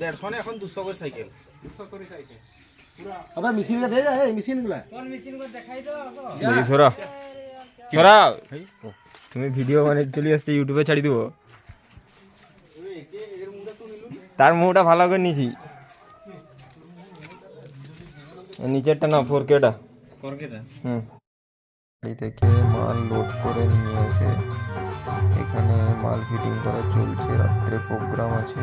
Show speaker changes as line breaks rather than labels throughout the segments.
দেড়শো না এখন দুশো করে সাইকেল।
আবার মেশিন দে যায় এই মেশিনগুলা।
সরা। সরা। তুমি ভিডিও মানে চলে আসছে ইউটিউবে ছাড়ি দেবো। তার মুখটা ভালো করে নিছি। নিচেরটা না ফোর কেটা
করকেটা
হুম। গাড়ি থেকে মাল লোড করে মাল ফিটিং করা চলছে, রাত্রে প্রোগ্রাম আছে।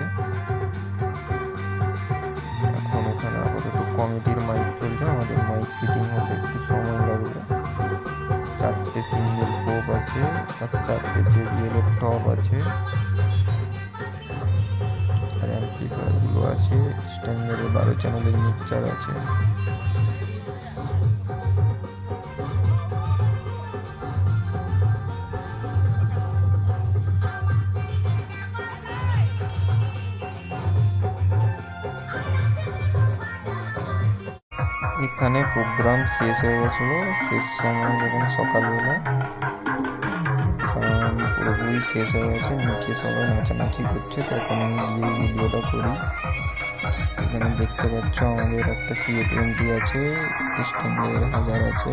এখন এখানে আপাতত কমিটির মাইক চলছে, আমাদের মাইক ফিটিং হতে একটু সময় লাগবে। চারটে সিঙ্গেল পোপ আছে, আর চারটে যে জেবিএলের টপ আছে। আর আছে স্ট্যান্ডার্ডের বারো চ্যানেলের মিক্সচার আছে। এখানে প্রোগ্রাম শেষ হয়ে গেছিল, শেষ সময় যখন সকালবেলা পুরোপুরি শেষ হয়ে গেছে, নিচে সবাই নাচানাচি করছে, তখন আমি গিয়ে ভিডিওটা করি। এখানে দেখতে পাচ্ছ আমাদের একটা সিএ টোয়েন্টি আছে স্ট্যান্ডার্ড হাজার আছে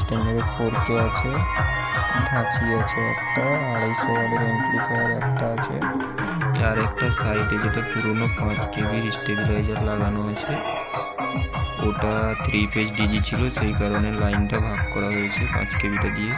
স্ট্যান্ডার্ডের ফোর কে আছে, ধাঁচি আছে একটা, আড়াইশো ওয়ার্ডের অ্যাম্পলিফায়ার একটা আছে। আর একটা সাইডে যেটা পুরোনো পাঁচ কেবির স্টেবিলাইজার লাগানো আছে। ওটা থ্রি পেজ ডিজি ছিল সেই কারণে লাইনটা ভাগ করা হয়েছে পাঁচ কেবিটা দিয়ে।